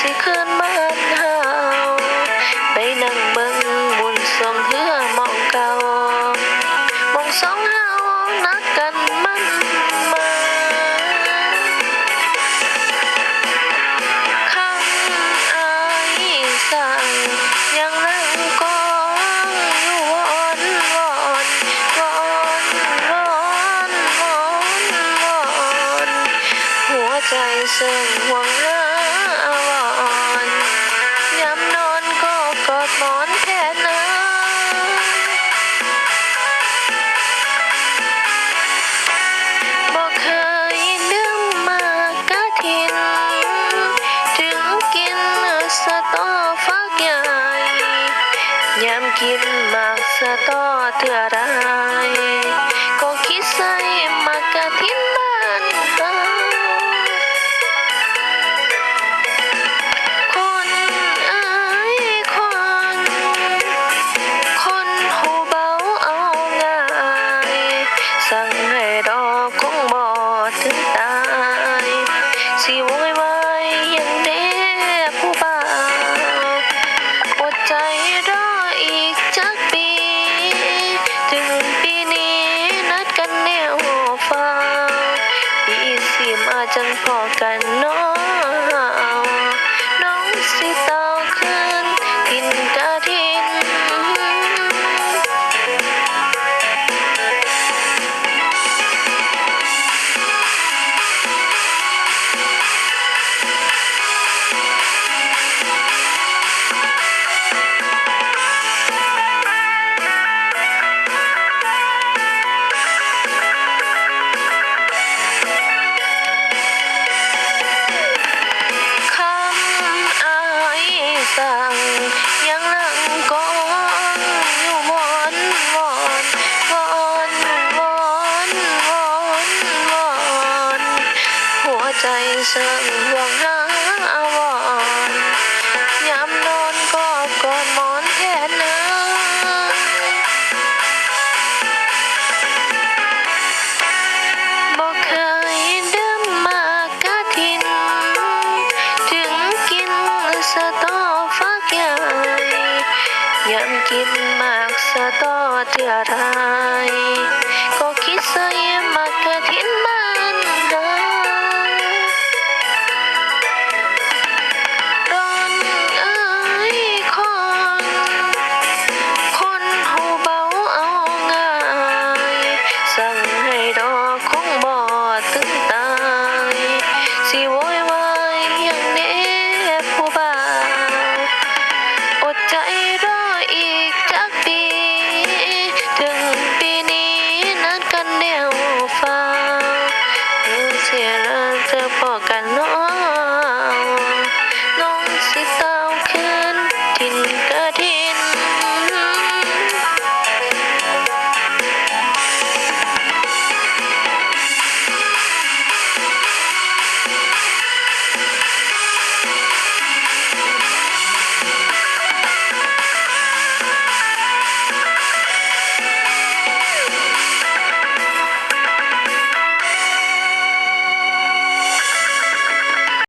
สิคืนบ้านเฮาไปนั่งเบิ่งบุญสวงเฮือมองเก่ามองสองเฮานักกันมัน วใจเสื่อมห่วงหาวอนยามนอนก็กอดหมอนแทนเอ่ยบอกเคยลืมมากะทิน ถึงกินสะตอฟักใหญ่ยามกินมากสะตอเถื่อไรก็คิดใส่มากะทินบ้าน ใจรออีกจักปี ถึงปีนี้นัดกันแนวฟ้าปีสิมาจังพอกันเนาะ ใจสั่งห่วงหาวอนยามนอนก็กอดหมอนแทนเอ่ยบอกเคยดื่มมากะทิน ถึงกินสะตอฟักใหญ่ยามกินมากสะตอเถื่อไรก็